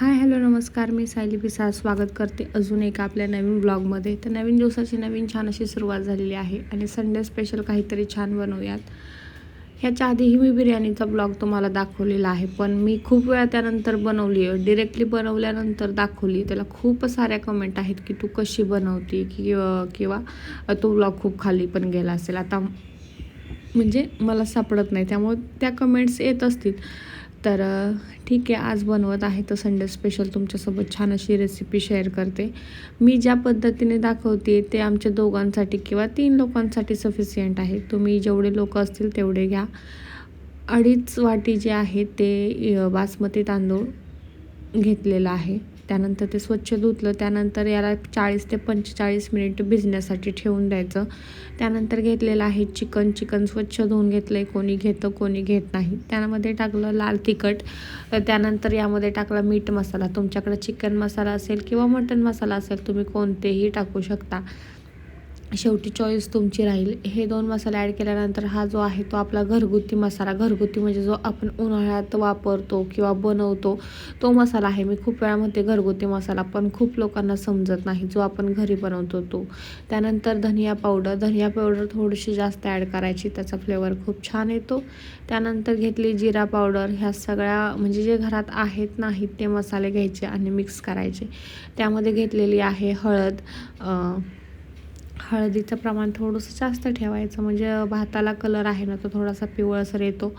Hi hello नमस्कार. मी सायली पिसा स्वागत करते अजून एका आपल्या नवीन ब्लॉगमध्ये. तर नवीन दिवसाची नवीन छान अशी सुरुवात झालेली आहे आणि संडे स्पेशल काहीतरी छान बनवूयात. ह्याच्या आधीही मी बिर्याणीचा ब्लॉग तुम्हाला दाखवलेला आहे पण मी खूप वेळा त्यानंतर बनवली आहे. डिरेक्टली बनवल्यानंतर दाखवली. त्याला खूप साऱ्या कमेंट आहेत की तू कशी बनवते की किंवा तो ब्लॉग खूप खाली पण गेला असेल. आता म्हणजे मला सापडत नाही. त्यामुळे त्या कमेंट्स येत असतील. तर ठीक आहे आज बनवत आहे तर संडे स्पेशल तुमच्यासोबत छान अशी रेसिपी शेअर करते. मी ज्या पद्धतीने दाखवते ते आमच्या दोघांसाठी किंवा तीन लोकांसाठी सफिशियंट आहे. तुम्ही जेवढे लोक असतील तेवढे घ्या. अडीच वाटी जे आहे ते बासमती तांदूळ घेतलेला आहे. त्यानंतर ते स्वच्छ धुतलं त्यानंतर याला चाळीस ते पंचेचाळीस मिनिट भिजण्यासाठी ठेवून द्यायचं. त्यानंतर घेतलेलं आहे चिकन चिकन स्वच्छ धुवून घेतलं आहे कोणी घेतं कोणी घेत नाही. त्यामध्ये टाकलं लाल तिखट त्यानंतर यामध्ये टाकला मीठ मसाला. तुमच्याकडे चिकन मसाला असेल किंवा मटन मसाला असेल तुम्ही कोणतेही टाकू शकता. शेवटी चॉईस तुमची राहील. हे दोन मसाले ॲड केल्यानंतर हा जो आहे तो आपला घरगुती मसाला घरगुती म्हणजे जो आपण उन्हाळ्यात वापरतो किंवा बनवतो तो मसाला आहे. मी खूप वेळा म्हणते घरगुती मसाला पण खूप लोकांना समजत नाही जो आपण घरी बनवतो तो. त्यानंतर धनिया पावडर धनिया पावडर थोडीशी जास्त ॲड करायची त्याचा फ्लेवर खूप छान येतो. त्यानंतर घेतली जिरा पावडर ह्या सगळ्या म्हणजे जे घरात आहेत नाहीत ते मसाले घ्यायचे आणि मिक्स करायचे. त्यामध्ये घेतलेली आहे हळद हळदीचं प्रमाण थोडंसं जास्त ठेवायचं. म्हणजे भाताला कलर आहे ना तो थोडासा पिवळसर येतो.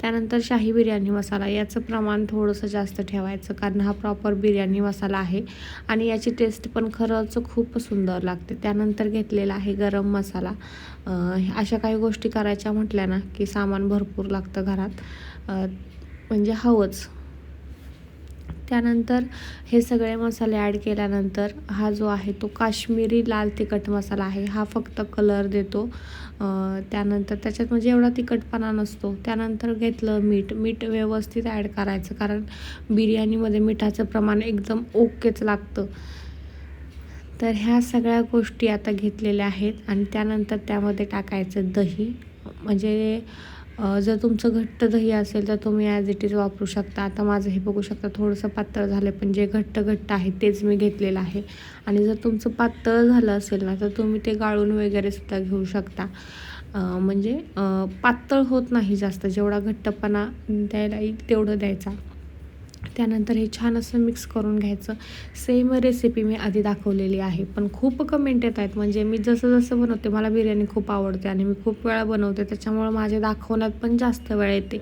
त्यानंतर शाही बिर्याणी मसाला याचं प्रमाण थोडंसं जास्त ठेवायचं कारण हा प्रॉपर बिर्याणी मसाला आहे. आणि याची टेस्ट पण खरंच खूप सुंदर लागते. त्यानंतर घेतलेला आहे गरम मसाला. अशा काही गोष्टी करायच्या म्हटल्या ना की सामान भरपूर लागतं घरात. म्हणजे हवंच. त्यानंतर हे सगळे मसाले ॲड केल्यानंतर हा जो आहे तो काश्मीरी लाल तिखट मसाला आहे हा फक्त कलर देतो. त्यानंतर त्याच्यात म्हणजे एवढा तिखटपणा नसतो. त्यानंतर घेतलं मीठ. मीठ व्यवस्थित ॲड करायचं कारण बिर्याणीमध्ये मिठाचं प्रमाण एकदम ओकेच लागतं. तर ह्या सगळ्या गोष्टी आता घेतलेल्या आहेत आणि त्यानंतर त्यामध्ये टाकायचं दही. म्हणजे जर तुमचं घट्ट दही असेल तर तुम्ही ॲज इट इज वापरू शकता. आता माझं हे बघू शकता थोडंसं पातळ झालं पण जे घट्ट घट्ट आहे तेच मी घेतलेलं आहे. आणि जर तुमचं पातळ झालं असेल ना तर तुम्ही ते गाळून वगैरे सुद्धा घेऊ शकता. म्हणजे पातळ होत नाही जास्त. जेवढा घट्टपणा द्यायला येईल तेवढं द्यायचा. त्यानंतर हे छान असं मिक्स करून घ्यायचं. सेम रेसिपी मी आधी दाखवलेली आहे. पण खूप कमेंट येत आहेत. म्हणजे मी जसं जसं बनवते मला बिर्याणी खूप आवडते आणि मी खूप वेळा बनवते. त्याच्यामुळं माझे दाखवण्यात पण जास्त वेळ येते.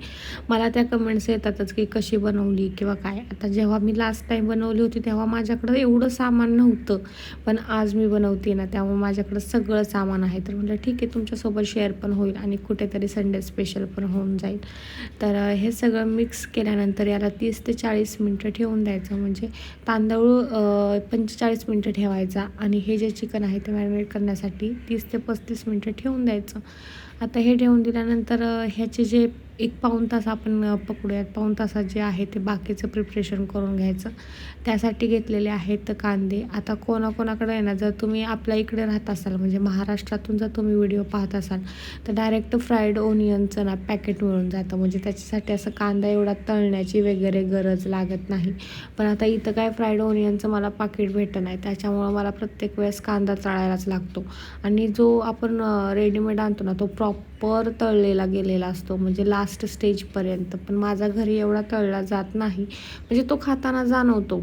मला त्या कमेंट्स येतातच की कशी बनवली किंवा काय. आता जेव्हा मी लास्ट टाईम बनवली होती तेव्हा माझ्याकडं एवढं सामान नव्हतं. पण आज मी बनवते ना त्यामुळे माझ्याकडं सगळं सामान आहे. तर म्हटलं ठीक आहे तुमच्यासोबत शेअर पण होईल आणि कुठेतरी संडे स्पेशल पण होऊन जाईल. तर हे सगळं मिक्स केल्यानंतर याला तीस ते चाळीस पंचेचाळीस मिनटं ठेवून द्यायचं. म्हणजे तांदूळ पंचेचाळीस मिनटं ठेवायचा आणि हे जे चिकन आहे ते मॅरिनेट करण्यासाठी तीस ते पस्तीस मिनटं ठेवून द्यायचं. आता हे ठेवून दिल्यानंतर ह्याचे जे एक पाऊण तास आपण पकडूयात. पाऊण तासात जे आहे ते बाकीचं प्रिपरेशन करून घ्यायचं. त्यासाठी घेतलेले आहेत कांदे. आता कोणाकोणाकडे आहे ना जर तुम्ही आपल्या इकडे राहत असाल म्हणजे महाराष्ट्रातून जर तुम्ही व्हिडिओ पाहत असाल तर डायरेक्ट फ्राईड ओनियनचं ना पॅकेट मिळून जातं. म्हणजे त्याच्यासाठी असं कांदा एवढा तळण्याची वगैरे गरज लागत नाही. पण आता इथं काय फ्राईड ओनियनचं मला पाकिट भेटत नाही. त्याच्यामुळं मला प्रत्येक वेळेस कांदा तळायलाच लागतो. आणि जो आपण रेडीमेड आणतो ना तो प्रॉप प्रॉपर तळलेला गेलेला असतो म्हणजे लास्ट स्टेजपर्यंत पण माझा घरी एवढा तळला जात नाही. म्हणजे तो खाताना जाणवतो.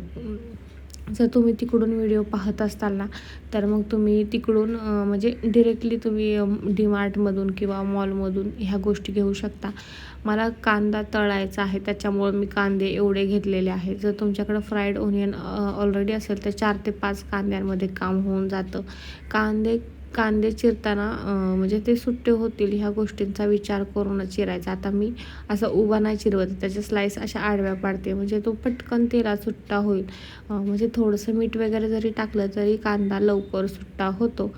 जर तुम्ही तिकडून व्हिडिओ पाहत असाल ना तर मग तुम्ही तिकडून म्हणजे डिरेक्टली तुम्ही डीमार्टमधून किंवा मॉलमधून ह्या गोष्टी घेऊ शकता. मला कांदा तळायचा आहे त्याच्यामुळे मी कांदे एवढे घेतलेले आहेत जर तुमच्याकडं फ्राईड ओनियन ऑलरेडी असेल तर चार ते पाच कांद्यांमध्ये काम होऊन जातं. कांदे कांदे चिरताना म्हणजे ते सुट्टे होतील ह्या गोष्टींचा विचार करून चिरायचा. आता मी असं उभा नाही चिरवत त्याचे स्लाईस अशा आडव्या पाडते. म्हणजे तो पटकन तेला सुट्टा होईल. म्हणजे थोडंसं मीठ वगैरे जरी टाकलं तरी कांदा लवकर सुट्टा होतो.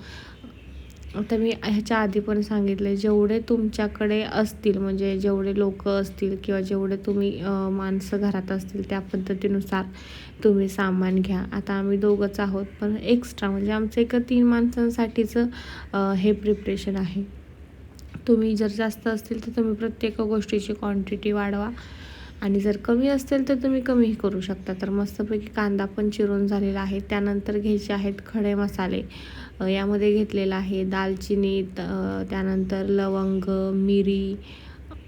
आता मी ह्याच्या आधी पण सांगितलं जेवढे तुमच्याकडे असतील म्हणजे जेवढे लोक असतील किंवा जेवढे तुम्ही माणसं घरात असतील त्या पद्धतीनुसार तुम्ही सामान घ्या. आता आम्ही दोघंच आहोत पण एक्स्ट्रा म्हणजे आमचं एक तीन माणसांसाठीचं हे प्रिपरेशन आहे. तुम्ही जर जास्त असतील तर तुम्ही प्रत्येक गोष्टीची क्वांटिटी वाढवा. आणि जर कमी असतील तर तुम्ही कमीही करू शकता. तर मस्तपैकी कांदा पण चिरून झालेला आहे. त्यानंतर घ्यायचे आहेत खडे मसाले. यामध्ये घेतलेला आहे दालचिनी त्यानंतर लवंग मिरी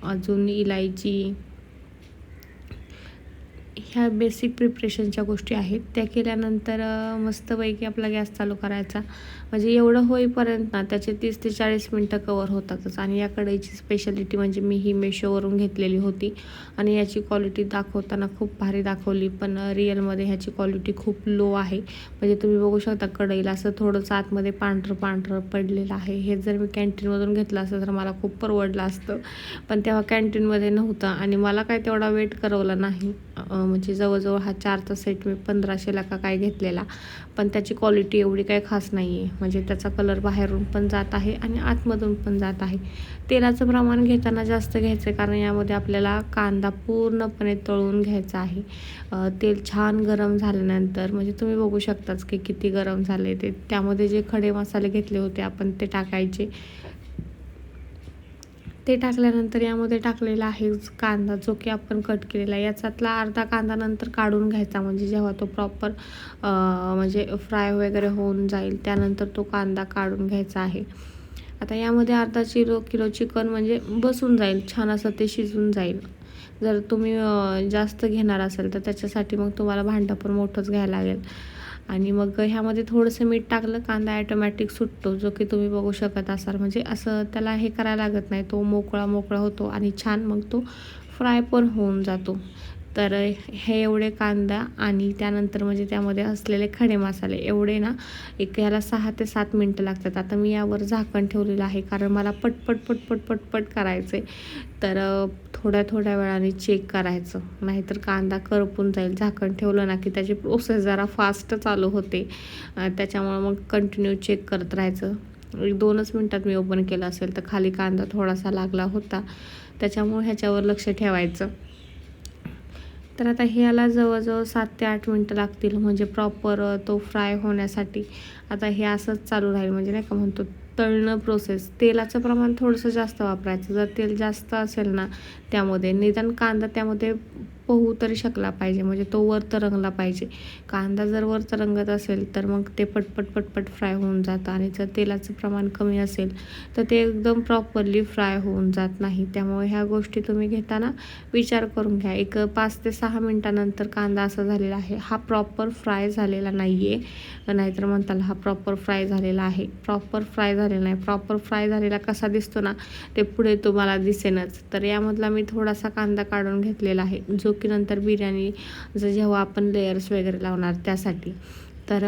अजून इलायची. ह्या बेसिक प्रिपरेशनच्या गोष्टी आहेत. त्या केल्यानंतर मस्तपैकी आपला गॅस चालू करायचा. म्हणजे एवढं होईपर्यंत ना त्याचे तीस ते चाळीस मिनटं कवर होतातच. आणि या कढईची स्पेशालिटी म्हणजे मी ही मेशोवरून घेतलेली होती. आणि याची क्वालिटी दाखवताना खूप भारी दाखवली. पण रिअलमध्ये ह्याची क्वालिटी खूप लो आहे. म्हणजे तुम्ही बघू शकता कढईला असं थोडंसं आतमध्ये पांढरं पांढरं पडलेलं आहे. हे जर मी कॅन्टीनमधून घेतलं असतं तर मला खूप परवडलं असतं. पण तेव्हा कॅन्टीनमध्ये नव्हतं. आणि मला काय तेवढा वेट करवला नाही. म्हणजे जवळजवळ हा चारचा सेट मी पंधराशेला का काय घेतलेला. पण त्याची क्वालिटी एवढी काही खास नाही आहे म्हणजे त्याचा कलर बाहेरून पण जात आहे आणि आतमधून पण जात आहे. तेलाचं प्रमाण घेताना जास्त घ्यायचं आहे कारण यामध्ये आपल्याला कांदा पूर्णपणे तळून घ्यायचा आहे. तेल छान गरम झाल्यानंतर म्हणजे तुम्ही बघू शकताच की किती गरम झाले ते. त्यामध्ये जे खडे मसाले घेतले होते आपण ते टाकायचे. ते टाकल्यानंतर यामध्ये टाकलेला आहे कांदा जो की आपण कट केलेला याच्यातला अर्धा कांदा नंतर काढून घ्यायचा म्हणजे जेव्हा तो प्रॉपर म्हणजे फ्राय वगैरे होऊन जाईल त्यानंतर तो कांदा काढून घ्यायचा आहे. आता यामध्ये अर्धा किलो किलो चिकन म्हणजे बसून जाईल छान असं ते शिजून जाईल. जर तुम्ही जास्त घेणार असाल तर त्याच्यासाठी मग तुम्हाला भांडं पण मोठंच घ्यायला लागेल. आणि मग ह्यामध्ये थोडंसं मीठ टाकलं कांदा ॲटोमॅटिक सुटतो जो की तुम्ही बघू शकत असाल. म्हणजे असं त्याला हे करायला लागत नाही. तो मोकळा मोकळा होतो आणि छान मग तो फ्राय पण होऊन जातो. तर हे एवढे कांदा आणि त्यानंतर म्हणजे त्यामध्ये असलेले खडे मसाले एवढे ना एक ह्याला सहा ते सात मिनटं लागतात. आता मी यावर झाकण ठेवलेलं आहे कारण मला पटपट पटपट पटपट करायचं आहे तर थोड्या थोड्या वेळाने चेक करायचं. नाहीतर कांदा करपून जाईल. झाकण ठेवलं ना की त्याची प्रोसेस जरा फास्ट चालू होते. त्याच्यामुळं मग कंटिन्यू चेक करत राहायचं. एक दोनच मिनटात मी ओपन केलं असेल तर खाली कांदा थोडासा लागला होता. त्याच्यामुळे ह्याच्यावर लक्ष ठेवायचं. तर आता हे याला जवळजवळ सात ते आठ मिनटं लागतील म्हणजे प्रॉपर तो फ्राय होण्यासाठी. आता हे असंच चालू राहील म्हणजे नाही का म्हणतो तळणं प्रोसेस तेलाचं प्रमाण थोडंसं जास्त वापरायचं. जर तेल जास्त असेल ना त्यामध्ये निदान कांदा त्यामध्ये पोहू तरी शकला पाहिजे म्हणजे तो वर तरंगला पाहिजे. कांदा जर वर तरंगत असेल तर मग ते पटपट पटपट फ्राय होऊन जातं आणि जर तेलाचं प्रमाण कमी असेल तर ते एकदम प्रॉपरली फ्राय होऊन जात नाही. त्यामुळे ह्या गोष्टी तुम्ही घेताना विचार करून घ्या. एक पाच ते सहा मिनटानंतर कांदा असा झालेला आहे हा प्रॉपर फ्राय झालेला नाही आहे नाहीतर म्हणताल हा प्रॉपर फ्राय झालेला आहे. प्रॉपर फ्राय झालेला नाही. प्रॉपर फ्राय झालेला कसा दिसतो ना ते पुढे तुम्हाला दिसेनच. तर यामधला मी थोडासा कांदा काढून घेतलेला आहे. जो की नंतर बिर्याणी जर जेव्हा आपण लेयर्स वगैरे लावणार त्यासाठी. तर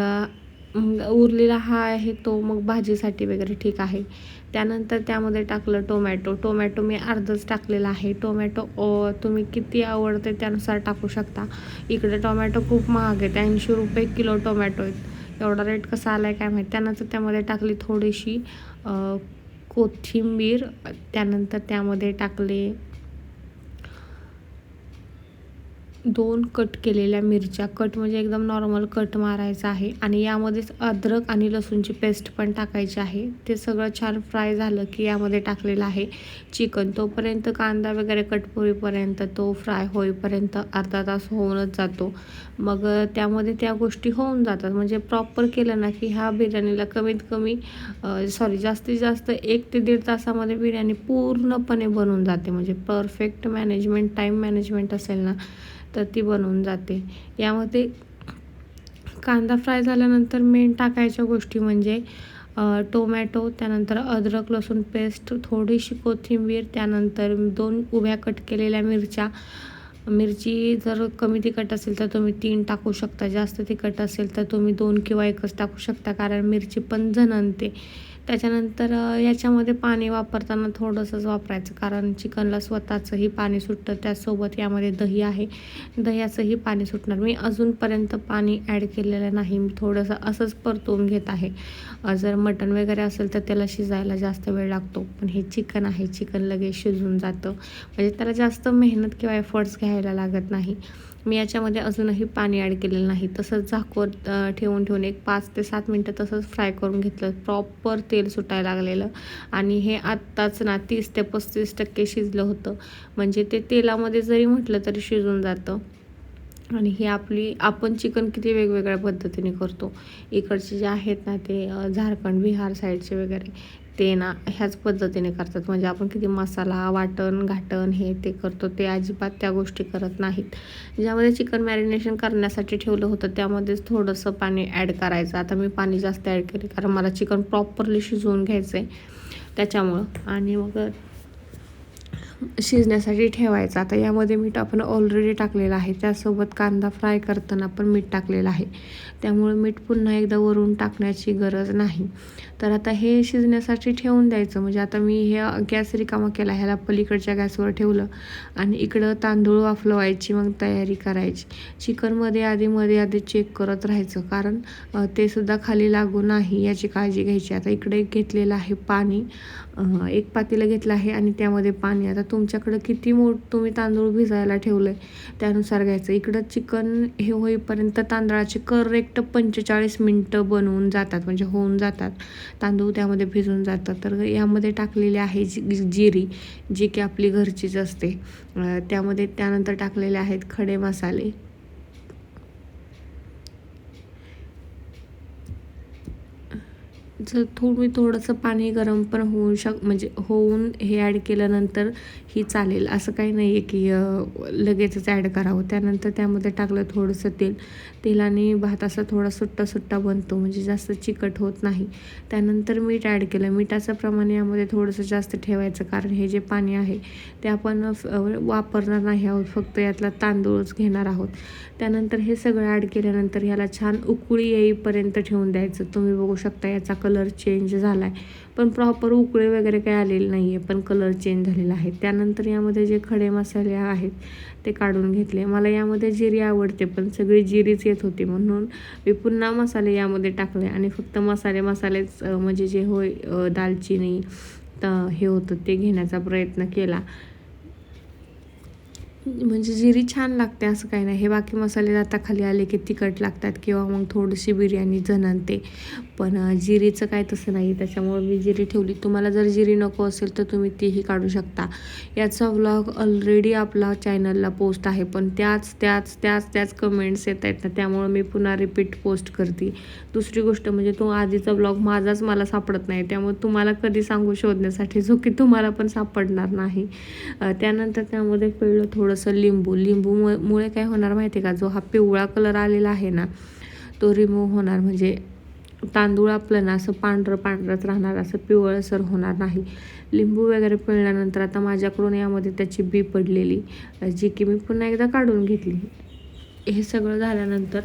उरलेला हा आहे तो मग भाजीसाठी वगैरे ठीक आहे. त्यानंतर त्यामध्ये टाकलं टोमॅटो. टोमॅटो मी अर्धच टाकलेला आहे. टोमॅटो तुम्ही किती आवडते त्यानुसार टाकू शकता. इकडे टोमॅटो खूप महाग आहेत. ऐंशी रुपये किलो टोमॅटो आहेत. एवढा रेट कसा आला आहे काय माहीत? त्यानंतर त्यामध्ये टाकली थोडीशी कोथिंबीर. त्यानंतर त्यामध्ये टाकले दोन कट केलेल्या मिरच्या. कट म्हणजे एकदम नॉर्मल कट मारायचा आहे. आणि यामध्येच अद्रक आणि लसूणची पेस्ट पण टाकायची आहे. ते सगळं छान फ्राय झालं की यामध्ये टाकलेलं आहे चिकन तोपर्यंत कांदा वगैरे कट होईपर्यंत तो फ्राय होईपर्यंत अर्धा तास होऊनच जातो. मग त्यामध्ये त्या गोष्टी होऊन जातात. म्हणजे प्रॉपर केलं ना की ह्या बिर्याणीला कमीत कमी सॉरी जास्तीत जास्त एक ते दीड तासामध्ये बिर्याणी पूर्णपणे बनून जाते. म्हणजे परफेक्ट मॅनेजमेंट टाईम मॅनेजमेंट असेल ना तर ती बनवून जाते. यामध्ये कांदा फ्राय झाल्यानंतर मेन टाकायच्या गोष्टी म्हणजे टोमॅटो त्यानंतर अद्रक लसूण पेस्ट थोडीशी कोथिंबीर त्यानंतर दोन उभ्या कट केलेल्या मिरच्या. मिरची जर कमी तिखट असेल तर तुम्ही तीन टाकू शकता. जास्त तिखट असेल तर तुम्ही दोन किंवा एकच टाकू शकता कारण मिरची पण झणते त्याच्यानंतर याच्यामध्ये पाणी वापरताना थोडंसंच वापरायचं. कारण चिकनला स्वतःचंही पाणी सुटतं. त्यासोबत यामध्ये दही आहे. दह्याचंही पाणी सुटणार. मी अजूनपर्यंत पाणी ॲड केलेलं नाही. मी थोडंसं असंच परतवून घेत आहे. जर मटण वगैरे असेल तर त्याला शिजायला जास्त वेळ लागतो. पण हे चिकन आहे. चिकन लगेच शिजून जातं. म्हणजे त्याला जास्त मेहनत किंवा एफर्ट्स घ्यायला लागत नाही. मी याच्यामध्ये अजूनही पाणी ॲड केलेलं नाही. तसंच झाकवर ठेवून ठेवून एक पाच ते सात मिनटं तसंच फ्राय करून घेतलं. प्रॉपर तेल सुटायला लागलेलं. आणि हे आत्ताच ना तीस ते पस्तीस टक्के शिजलं होतं. म्हणजे ते तेलामध्ये जरी म्हटलं तरी शिजून जातं. आणि ही आपली आपण चिकन किती वेगवेगळ्या पद्धतीने करतो. इकडचे जे आहेत ना ते झारखंड बिहार साईडचे वगैरे ते ना ह्याच पद्धतीने करतात. म्हणजे आपण किती मसाला वाटण घाटण हे ते करतो ते अजिबात त्या गोष्टी करत नाहीत. ज्यामध्ये चिकन मॅरिनेशन करण्यासाठी ठेवलं होतं त्यामध्येच थोडंसं पाणी ॲड करायचं. आता मी पाणी जास्त ॲड केले कारण मला चिकन प्रॉपरली शिजवून घ्यायचं आहे त्याच्यामुळं. आणि मग शिजण्यासाठी ठेवायचं. आता यामध्ये मीठ आपण ऑलरेडी टाकलेलं आहे. त्यासोबत कांदा फ्राय करताना पण मीठ टाकलेलं आहे. त्यामुळे मीठ पुन्हा एकदा वरून टाकण्याची गरज नाही. तर आता हे शिजण्यासाठी ठेवून द्यायचं. म्हणजे आता मी हे गॅस रिकामा केला ह्याला पलीकडच्या गॅसवर ठेवलं आणि इकडं तांदूळ वाफलवायची मग तयारी करायची. चिकनमध्ये आधी मध्ये आधी चेक करत राहायचं. कारण ते सुद्धा खाली लागू नाही याची काळजी घ्यायची. आता इकडे घेतलेलं आहे पाणी. एक पातेलं घेतलं आहे आणि त्यामध्ये पाणी. आता तुमच्याकडं किती मोठ तुम्ही तांदूळ भिजायला ठेवलं आहे त्यानुसार घ्यायचं. इकडं चिकन हे होईपर्यंत तांदळाचे करेक्ट पंचेचाळीस मिनटं बनवून जातात म्हणजे होऊन जातात. तांदूळ त्यामध्ये भिजून जातात. तर यामध्ये टाकलेली आहे जी जिरी जी की आपली घरचीच असते. त्यामध्ये त्यानंतर टाकलेले आहेत खडे मसाले. जर थोडी थोडंसं पाणी गरम पण होऊ शक म्हणजे होऊन हे ॲड केल्यानंतर ही चालेल. असं काही नाही आहे की लगेचच ॲड करावं. त्यानंतर त्यामध्ये टाकलं थोडंसं तेल. तेलाने भात असा थोडा सुट्टा सुट्टा बनतो म्हणजे जास्त चिकट होत नाही. त्यानंतर मीठ ॲड केलं. मिठाचं प्रमाण यामध्ये थोडंसं जास्त ठेवायचं कारण हे जे पाणी आहे ते आपण वापरणार नाही आहोत. फक्त यातला तांदूळच घेणार आहोत. त्यानंतर हे सगळं ॲड केल्यानंतर ह्याला छान उकळी येईपर्यंत ठेवून द्यायचं. तुम्ही बघू शकता याचा कलर चेंज झाला आहे पण प्रॉपर उकळे वगैरे काही आलेले नाही आहे पण कलर चेंज झालेला आहे. त्यानंतर यामध्ये जे खडे मसाले आहेत ते काढून घेतले. मला यामध्ये जिरी आवडते पण सगळी जिरीच येत होती म्हणून मी पुन्हा मसाले यामध्ये टाकले आणि फक्त मसाले मसालेच म्हणजे जे होय दालचिनी तर हे होतं ते घेण्याचा प्रयत्न केला. म्हणजे जिरी छान लागते असं काही नाही. हे बाकी मसाले आता खाली आले की तिखट लागतात किंवा मग थोडीशी बिर्याणी जननते पण जिरीचं काय तसं नाही. त्याच्यामुळे मी जिरी ठेवली. तुम्हाला जर जिरी नको असेल तर तुम्ही तीही काढू शकता. याचा व्लॉग ऑलरेडी आपला चॅनलला पोस्ट आहे. पण त्याच त्याच त्याच त्याच कमेंट्स येत आहेत ना त्यामुळे मी पुन्हा रिपीट पोस्ट करते. दुसरी गोष्ट म्हणजे तो आधीचा व्लॉग माझाच मला सापडत नाही. त्यामुळे तुम्हाला कधी सांगू शोधण्यासाठी जो की तुम्हाला पण सापडणार नाही. त्यानंतर त्यामध्ये पिळलं थोडंसं लिंबू लिंबूमुळे काय होणार माहिती आहे का? जो हा पिवळा कलर आलेला आहे ना तो रिमूव्ह होणार. म्हणजे तांदूळ आपलं ना असं पांढरं पांढरंच राहणार. असं पिवळसर होणार नाही. लिंबू वगैरे पिळल्यानंतर आता माझ्याकडून यामध्ये त्याची बी पडलेली. जी की मी पुन्हा एकदा काढून घेतली. हे सगळं झाल्यानंतर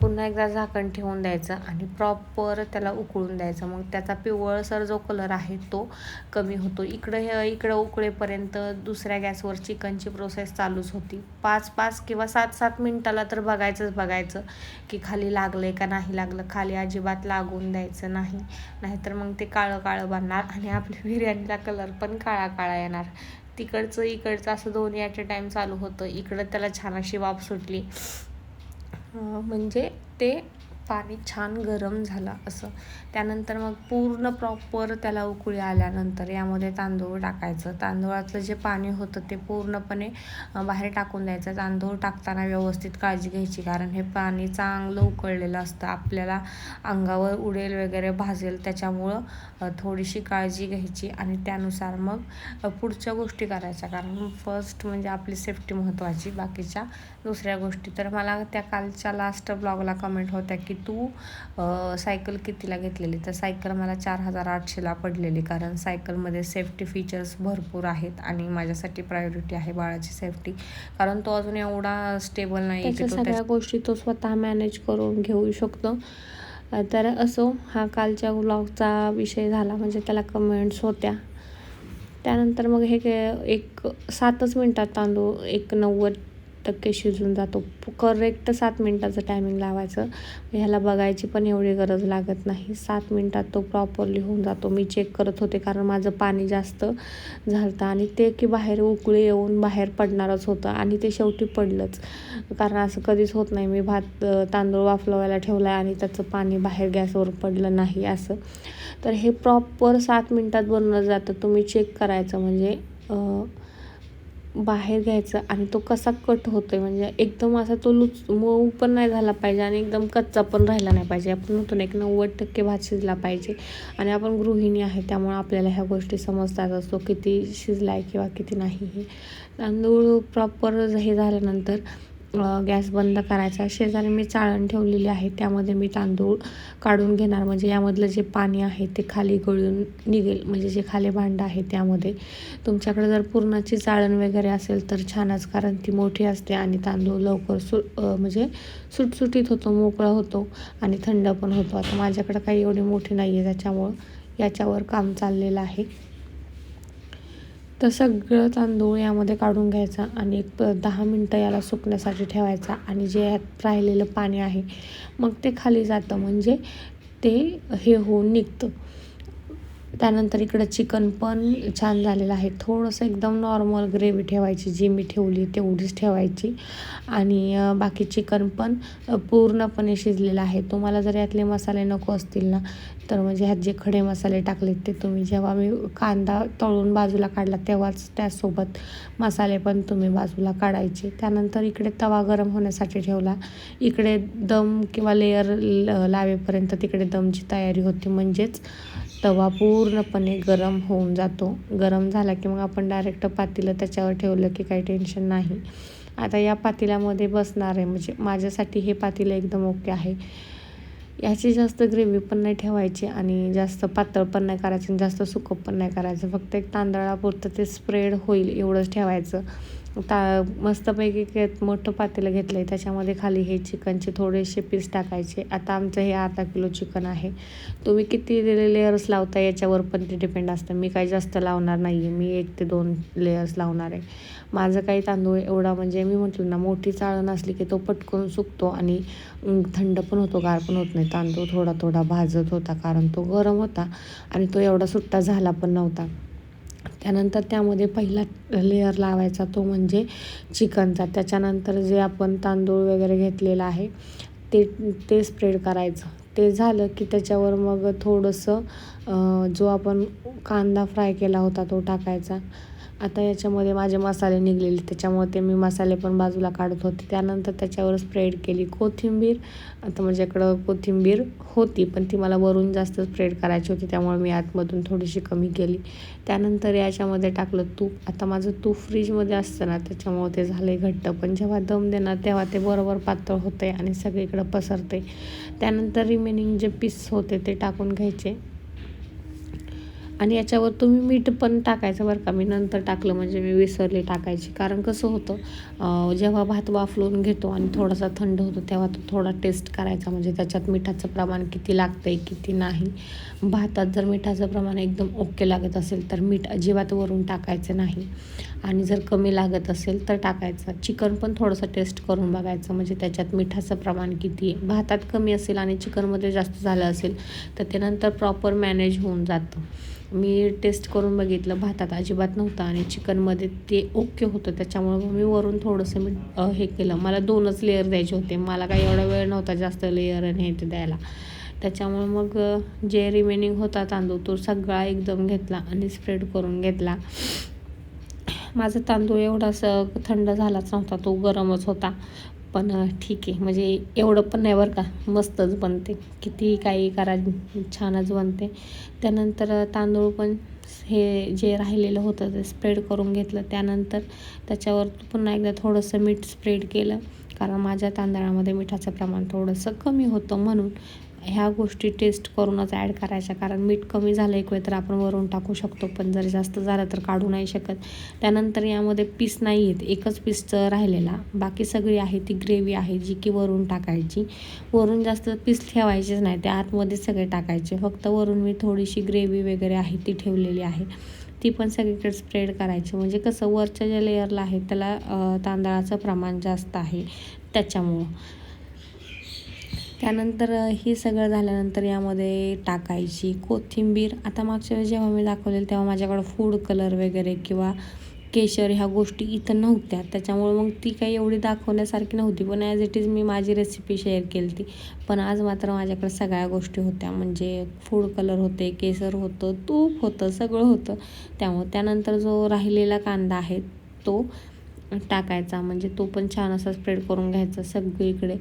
पुन्हा एकदा झाकण ठेवून द्यायचं आणि प्रॉपर त्याला उकळून द्यायचं. मग त्याचा पिवळसर जो कलर आहे तो कमी होतो. इकडं हे इकडं उकळेपर्यंत दुसऱ्या गॅसवर चिकनची प्रोसेस चालूच होती. पाच पाच किंवा सात सात मिनटाला तर बघायचंच बघायचं की खाली लागलं आहे का नाही लागलं. खाली अजिबात लागून द्यायचं नाही. नाहीतर मग ते काळं काळं बनणार आणि आपल्या बिर्याणीला कलर पण काळा काळा येणार. तिकडचं इकडचं असं दोन्ही ॲट अ टाईम चालू होतं. इकडं त्याला छान अशी वाफ सुटली. म्हणजे ते पाणी छान गरम झालं असं. त्यानंतर मग पूर्ण प्रॉपर त्याला उकळी आल्यानंतर यामध्ये तांदूळ टाकायचं. तांदूळातलं जे पाणी होतं ते पूर्णपणे बाहेर टाकून द्यायचं. तांदूळ टाकताना व्यवस्थित काळजी घ्यायची कारण हे पाणी चांगलं उकळलेलं असतं. आपल्याला अंगावर उडेल वगैरे भाजेल त्याच्यामुळं थोडीशी काळजी घ्यायची आणि त्यानुसार मग पुढच्या गोष्टी करायच्या. कारण फर्स्ट म्हणजे आपली सेफ्टी महत्त्वाची बाकीच्या दुसऱ्या गोष्टी तर मला त्या कालच्या लास्ट ब्लॉगला कमेंट होत्या की तू सायकल कितीला घेतलेली तर सायकल मला चार हजार आठशेला पडलेली कारण सायकलमध्ये सेफ्टी फीचर्स भरपूर आहेत आणि माझ्यासाठी प्रायोरिटी आहे बाळाची सेफ्टी कारण तो अजून एवढा स्टेबल नाही सगळ्या गोष्टी तो स्वतः मॅनेज करून घेऊ शकतो. तर असो हा कालच्या व्लॉगचा विषय झाला म्हणजे त्याला कमेंट्स होत्या. त्यानंतर मग हे एक सातच मिनटात तांदूळ एक नव्वद टक्के शिजून जातो. करेक्ट सात मिनटाचं टायमिंग लावायचं. ह्याला बघायची पण एवढी गरज लागत नाही. सात मिनटात तो प्रॉपरली होऊन जातो. मी चेक करत होते कारण माझं पाणी जास्त झालं आणि ते की बाहेर उकळी येऊन बाहेर पडणारच होतं आणि ते शेवटी पडलंच. कारण असं कधीच होत नाही. मी भात तांदूळ वाफलवायला ठेवला आहे आणि त्याचं पाणी बाहेर गॅसवर पडलं नाही असं. तर हे प्रॉपर सात मिनटात बनवलं जातं. तुम्ही चेक करायचं म्हणजे बाहेर घ्यायचं आणि तो कसा कट होतोय म्हणजे एकदम असा तो लुच मऊ पण नाही झाला पाहिजे आणि एकदम कच्चा पण राहिला नाही पाहिजे. आपण म्हणतो ना एक नव्वद टक्के भात शिजला पाहिजे आणि आपण गृहिणी आहे त्यामुळे आपल्याला ह्या गोष्टी समजतात असतो किती शिजला आहे किंवा किती नाही हे. तांदूळ प्रॉपर हे झाल्यानंतर गॅस बंद करायचा. शेजारी मी चाळण ठेवलेली आहे. त्यामध्ये मी तांदूळ काढून घेणार. म्हणजे यामधलं जे पाणी आहे ते खाली गळून निघेल. म्हणजे जे खाली भांडं आहे त्यामध्ये. तुमच्याकडे जर पूर्णाची चाळण वगैरे असेल तर छानच. कारण ती मोठी असते आणि तांदूळ लवकर सु म्हणजे सुटसुटीत होतो मोकळा होतो आणि थंड पण होतो. आता माझ्याकडे काही एवढी मोठी नाही आहे त्याच्यामुळं याच्यावर काम चाललेलं आहे. तर सगळं तांदूळ यामध्ये काढून घ्यायचा आणि एक दहा मिनटं याला सुकण्यासाठी ठेवायचा आणि जे यात राहिलेलं पाणी आहे मग ते खाली जातं. म्हणजे ते हे होऊन निघतं. त्यानंतर इकडं चिकन पण छान झालेलं आहे. थोडंसं एकदम नॉर्मल ग्रेव्ही ठेवायची जी मी ठेवली तेवढीच ठेवायची. आणि बाकी चिकन पण पूर्णपणे शिजलेलं आहे. तुम्हाला जर यातले मसाले नको असतील ना तर म्हणजे ह्यात जे खडे मसाले टाकलेत ते तुम्ही जेव्हा मी कांदा तळून बाजूला काढला तेव्हाच त्यासोबत मसाले पण तुम्ही बाजूला काढायचे. त्यानंतर इकडे तवा गरम होण्यासाठी ठेवला. इकडे दम किंवा लेअर लावेपर्यंत तिकडे दमची तयारी होती. म्हणजेच तवा पूर्णपणे गरम होऊन जातो. गरम झाला की मग आपण डायरेक्ट पातेलं त्याच्यावर ठेवलं की काही टेन्शन नाही. आता या पातेल्यामध्ये बसणार आहे. म्हणजे माझ्यासाठी हे पातेलं एकदम ओके आहे. याची जास्त ग्रेव्ही पण नाही ठेवायची आणि जास्त पातळ पण नाही करायचं आणि जास्त सुकं पण नाही करायचं. फक्त एक तांदळापुरतं ते स्प्रेड होईल एवढंच ठेवायचं. ता मस्तपैकी मोठं पातेलं घेतलं आहे त्याच्यामध्ये खाली हे चिकनचे थोडेसे पीस टाकायचे. आता आमचं हे अर्धा किलो चिकन आहे. तुम्ही किती लेयर्स लावता याच्यावर पण ते डिपेंड असतं. मी काही जास्त लावणार नाही आहे मी एक ते दोन लेयर्स लावणार आहे. माझं काही तांदूळ एवढा म्हणजे मी म्हटलं ना मोठी चाळण असली की तो पटकन सुकतो आणि थंड पण होतो गार पण होत नाही. तांदूळ थोडा थोडा भाजत होता कारण तो गरम होता आणि तो एवढा सुट्टा झाला पण नव्हता. त्यानंतर त्यामध्ये पहिला लेअर लावायचा तो म्हणजे चिकनचा. त्याच्यानंतर जे आपण तांदूळ वगैरे घेतलेला आहे ते ते स्प्रेड करायचं. ते झालं की त्याच्यावर मग थोडंसं जो आपण कांदा फ्राय केला होता तो टाकायचा. आता याच्यामध्ये माझे मसाले निघलेले त्याच्यामुळे ते मी मसाले पण बाजूला काढत होते. त्यानंतर त्याच्यावर स्प्रेड केली कोथिंबीर. आता म्हणजे माझ्याकडं कोथिंबीर होती पण ती मला वरून जास्त स्प्रेड करायची होती त्यामुळे मी आतमधून थोडीशी कमी केली. त्यानंतर याच्यामध्ये टाकलं तूप. आता माझं तूप फ्रीजमध्ये असतं ना त्याच्यामुळे ते झालं घट्ट. पण जेव्हा दम देणार तेव्हा ते बरोबर पातळ होते आणि सगळीकडं पसरते त्यानंतर रिमेनिंग जे पीस होते ते टाकून घ्यायचे. आणि याच्यावर तुम्ही मीठ पण टाकायचं बरं का. मी नंतर टाकलं म्हणजे मी विसरले टाकायची. कारण कसं होतं जेव्हा भात वाफलून घेतो आणि थोडासा थंड होतो तेव्हा तो थोडा टेस्ट करायचा. म्हणजे त्याच्यात मिठाचं प्रमाण किती लागतं आहे किती नाही. भातात जर मिठाचं प्रमाण एकदम ओके लागत असेल तर मीठ अजिबात वरून टाकायचं नाही. आणि जर कमी लागत असेल तर टाकायचं. चिकन पण थोडंसं टेस्ट करून बघायचं म्हणजे त्याच्यात मिठाचं प्रमाण किती आहे. भातात कमी असेल आणि चिकनमध्ये जास्त झालं असेल तर ते नंतर प्रॉपर मॅनेज होऊन जातं. मी टेस्ट करून बघितलं भातात अजिबात नव्हतं आणि चिकनमध्ये ते ओके होतं. त्याच्यामुळं मग मी वरून थोडंसं मी हे केलं. मला दोनच लेअर द्यायचे होते. मला काही एवढा वेळ नव्हता जास्त लेअर आणि हे ते द्यायला. त्याच्यामुळे मग जे रिमेनिंग होता तांदूळ तो सगळा एकदम घेतला आणि स्प्रेड करून घेतला. माझा तांदूळ एवढासा थंड झालाच नव्हता. तो गरमच होता. पण ठीक आहे. म्हणजे एवढं पण नाही बरं का. मस्तच बनते. किती काही करा छानच बनते. त्यानंतर तांदूळ पण हे जे राहिलेलं होतं ते स्प्रेड करून घेतलं. त्यानंतर त्याच्यावर पुन्हा एकदा थोडंसं मीठ स्प्रेड केलं. कारण माझ्या तांदळामध्ये मिठाचं प्रमाण थोडंसं कमी होतं म्हणून ह्या गोष्टी टेस्ट करूनच ॲड करायच्या. कारण मीठ कमी झालं एक वेळ तर आपण वरून टाकू शकतो. पण जर जास्त झालं तर काढू नाही शकत. त्यानंतर यामध्ये पीस नाही आहेत एकच पीसचं राहिलेला. बाकी सगळी आहे ती ग्रेव्ही आहे जी की वरून टाकायची. वरून जास्त पीस ठेवायचेच नाही. ते आतमध्ये सगळे टाकायचे. फक्त वरून मी थोडीशी ग्रेव्ही वगैरे आहे ती ठेवलेली आहे. ती पण सगळीकडे स्प्रेड करायची. म्हणजे कसं वरच्या ज्या लेअरला आहे त्याला तांदळाचं प्रमाण जास्त आहे त्याच्यामुळं. त्यानंतर हे सगळं झाल्यानंतर यामध्ये टाकायची कोथिंबीर. आता मागच्या वेळेस जेव्हा मी दाखवलेलं तेव्हा माझ्याकडं फूड कलर वगैरे किंवा केशर ह्या गोष्टी इथं नव्हत्या. त्याच्यामुळे मग ती काही एवढी दाखवण्यासारखी नव्हती पण ॲज इट इज मी माझी रेसिपी शेअर केली ती पण आज मात्र माझ्याकडे सगळ्या गोष्टी होत्या. म्हणजे फूड कलर होते केसर होतं तूप होतं सगळं होतं. त्यामुळे त्यानंतर जो राहिलेला कांदा आहे तो टाकायचा. म्हणजे तो पण छान असा स्प्रेड करून घ्यायचा सगळीकडे.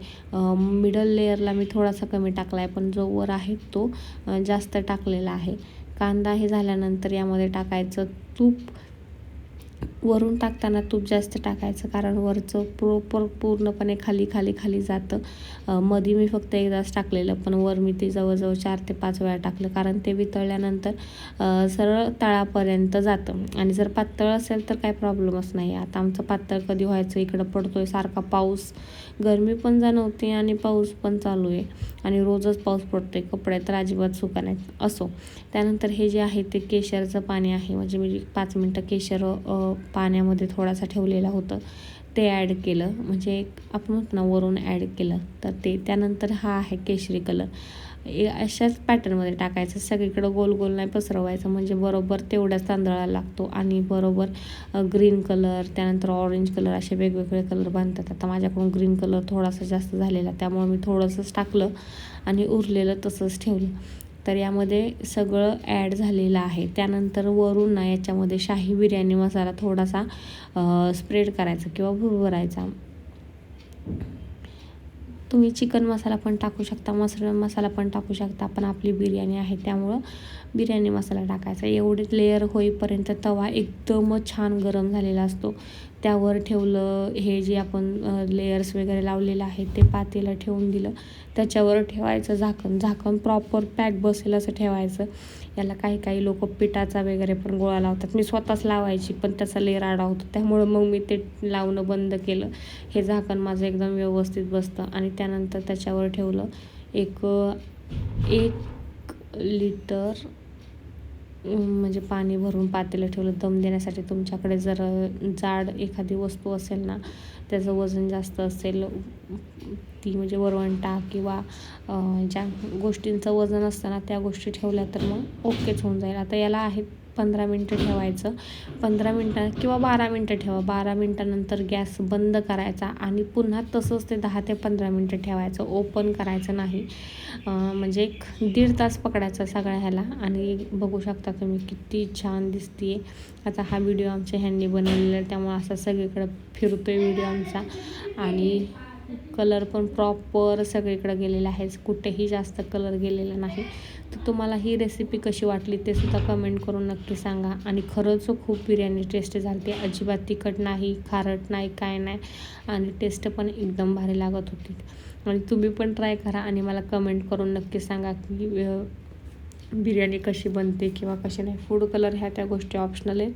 मिडल लेअरला मी थोडासा कमी टाकला आहे पण जो वर आहे तो जास्त टाकलेला आहे. कांदा हे झाल्यानंतर यामध्ये टाकायचं तूप. वरून टाकताना तूप जास्त टाकायचं कारण वरचं प्रॉपर पूर्णपणे खाली खाली खाली जातं. मध्ये मी फक्त एकदाच टाकलेलं पण वर मी ते जवळजवळ चार ते पाच वेळा टाकलं कारण ते वितळल्यानंतर सरळ तळापर्यंत जातं. आणि जर पातळ असेल तर काही प्रॉब्लेमच नाही. आता आमचं पातळ कधी व्हायचं इकडं पडतो आहे सारखा पाऊस. गरमी पण जाणवते आणि पाऊस पण चालू आहे. आणि रोजच पाऊस पडतो आहे कपडे तर अजिबात सुका नाहीत असो. त्यानंतर हे जे आहे ते केशरचं पाणी आहे. म्हणजे मी पाच मिनटं केशर पाण्यामध्ये थोडासा ठेवलेला होतं ते ॲड केलं. म्हणजे एक आपण ना वरून ॲड केलं. तर ते त्यानंतर हा आहे केशरी कलर ए अशाच पॅटर्नमध्ये टाकायचं. सगळीकडं गोल गोल नाही पसरवायचं. म्हणजे बरोबर तेवढ्याच तांदळाला लागतो. आणि बरोबर ग्रीन कलर त्यानंतर ऑरेंज कलर असे वेगवेगळे कलर बनतात आता माझ्याकडून ग्रीन कलर थोडासा जास्त झालेला. त्यामुळे मी थोडंसंच टाकलं आणि उरलेलं तसंच ठेवलं. तर यामध्ये सगळं ॲड झालेलं आहे. त्यानंतर वरून ना याच्यामध्ये शाही बिर्याणी मसाला थोडासा स्प्रेड करायचा किंवा भुरभरायचा. तुम्ही चिकन मसाला पण टाकू शकता मसर मसाला पण टाकू शकता पण आपली बिर्याणी आहे त्यामुळं बिर्याणी मसाला टाकायचा. एवढे लेअर होईपर्यंत तवा एकदम छान गरम झालेला असतो. त्यावर ठेवलं हे जे आपण लेयर्स वगैरे लावलेलं आहे ते पातेला ठेवून दिलं. त्याच्यावर ठेवायचं झाकण. झाकण प्रॉपर पॅक बसेल असं ठेवायचं. याला काही काही लोक पिठाचा वगैरे पण गोळा लावतात. मी स्वतःच लावायची पण त्याचा लेअर आडा होतो. त्यामुळं मग मी ते लावणं बंद केलं. हे झाकण माझं एकदम व्यवस्थित बसतं. आणि त्यानंतर त्याच्यावर ठेवलं एक एक लिटर म्हणजे पाणी भरून पातेलं ठेवलं दम देण्यासाठी तुमच्याकडे जर जाड एखादी वस्तू असेल ना त्याचं वजन जास्त असेल ती म्हणजे वरवंटा किंवा ज्या गोष्टींचं वजन असतं ना त्या गोष्टी ठेवल्या तर मग ओकेच होऊन जाईल. आता याला आहेत पंधरा मिनटं ठेवायचं. पंधरा मिनटं किंवा बारा मिनटं ठेवा. बारा मिनटानंतर गॅस बंद करायचा आणि पुन्हा तसंच ते दहा ते पंधरा मिनटं ठेवायचं. ओपन करायचं नाही. म्हणजे एक दीड तास पकडायचा सगळ्या ह्याला. आणि बघू शकता तुम्ही किती छान दिसते आता हा व्हिडिओ आमच्या ह्यांनी बनवलेला आहे. त्यामुळे असा सगळीकडं फिरतोय व्हिडिओ आमचा. आणि कलर पण प्रॉपर सगळीकडं गेलेला आहे. कुठेही जास्त कलर गेलेला नाही. तर तुम्हाला ही रेसिपी कशी वाटली ते सुद्धा कमेंट करून नक्की सांगा. आणि खरंच खूप बिर्याणी टेस्ट झाली अजिबात तिखट नाही खारट नाही काय नाही. आणि टेस्ट पण एकदम भारी लागत होती. आणि तुम्ही पण ट्राय करा आणि मला कमेंट करून नक्की सांगा की बिर्याणी कशी बनते किंवा कशी नाही. फूड कलर ह्या त्या गोष्टी ऑप्शनल आहेत.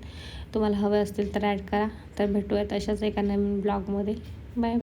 तुम्हाला हव्या असतील तर ॲड करा. तर भेटूयात अशाच एका नवीन ब्लॉगमध्ये बाय